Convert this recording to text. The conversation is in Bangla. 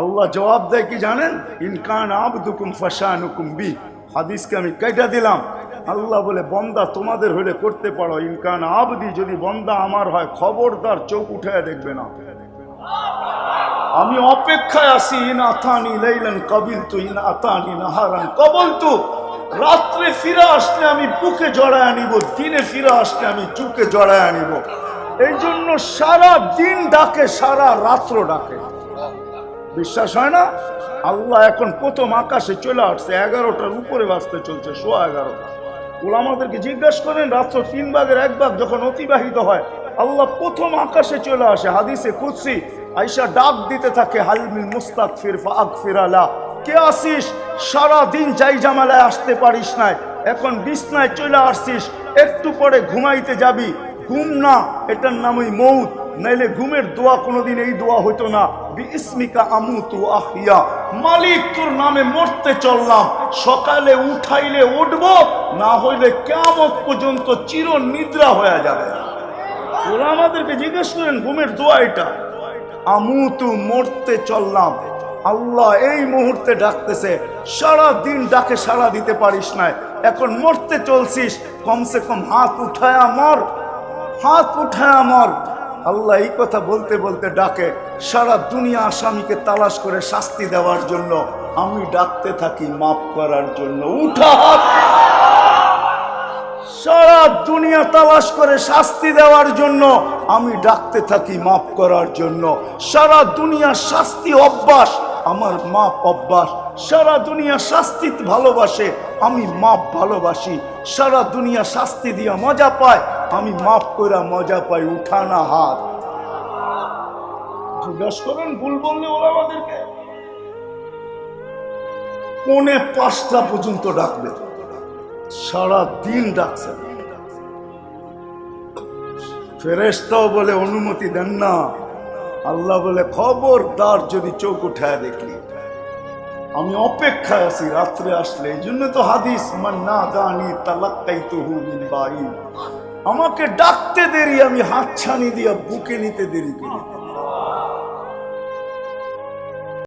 আল্লাহ জবাব দেয় কি জানেন? ইনকান আবদুকুম ফাশানুকুম বি। হাদিসকে আমি কেটে দিলাম। আল্লাহ বলে, বন্দা তোমাদের হলে করতে পারো। ইনকান আবদি, যদি বন্দা আমার হয়, খবরদার চোখ উঠে দেখবে না। আমি অপেক্ষায় আছি, ইন আতানি লাইলান কবিল তু ইন আতানি নাহারান কবল তু রাত্রে ফিরে আসলে আমি বুকে জড়ায় আনিব দিনে ফিরে আসলে আমি চুকে জড়ায় আনিব এই জন্য সারা দিন ডাকে, সারা রাত্র ডাকে। বিশ্বাস হয় না? আল্লাহ এখন প্রথম আকাশে চলে আসছে, এগারোটার উপরে বাঁচতে চলছে, সোয়া এগারোটা। ওলামাদেরকে জিজ্ঞাসা করেন, রাত্র তিন ভাগের এক ভাগ যখন অতিবাহিত হয়, আল্লাহ প্রথম আকাশে চলে আসে, হাদিসে কুৎসি আইসা ডাক দিতে থাকে হালমিল মুস্তাক ফির ফাক ফিরালা কে আসিস? সারা দিন যাই জামালায় আসতে পারিস নাই। এখন বিছনায় চলে আসছিস একটু পরে ঘুমাইতে যাবি। ঘুম না, এটার নামই মৌত। নাইলে ঘুমের দোয়া কোনোদিন এই দোয়া হইতো না। বিস্মিকা আমুতু আহিয়া মালিক, তোর নামে মরতে চললাম। সকালে উঠাইলে উঠব, না হইলে কেমন পর্যন্ত চির নিদ্রা হয়ে যাবে। ওরা আমাদেরকে জিজ্ঞেস করেন, ঘুমের দোয়া এটা? আমুতু মরতে চললাম। আল্লাহ এই মুহূর্তে ডাকতেছে সারা দিন ডাকে সারা দিতে পারিস না এখন মরতে চলছিস, কমসে কম হাত উঠায় মর। হাত উঠায় মর। আল্লাহ এই কথা বলতে বলতে ডাকে, সারা দুনিয়া আসামিকে তালাশ করে শাস্তি দেওয়ার জন্য আমি ডাকতে থাকি, মাফ করার জন্য। উঠা! সারা দুনিয়া তালাশ করে শাস্তি দেওয়ার জন্য আমি ডাকতে থাকি, মাফ করার জন্য। সারা দুনিয়া শাস্তি অভ্যাস, আমার মাপ অভ্যাস। সারা দুনিয়া শাস্তি ভালোবাসে, আমি মাপ ভালোবাসি। সারা দুনিয়া শাস্তি দিয়া মজা পায় আমি মাফ করে মজা পাই উঠানা হাত। জিজ্ঞাসা করেন ভুল বললে ওরা আমাদেরকে? পৌনে পাঁচটা পর্যন্ত ডাকবে। সারা দিন ডাকছেন ফেরেস্তাও বলে, অনুমতি দেন না। আল্লাহ বলে, খবরদার যদি চোখ উঠায় দেখি। আমি অপেক্ষায় আছি, রাত্রে আসলে। এই জন্য তো হাদিস, মান না দানি তালাক্কাই তো আমাকে ডাকতে দেরি আমি হাতছানি দিয়া বুকে নিতে দেরি করি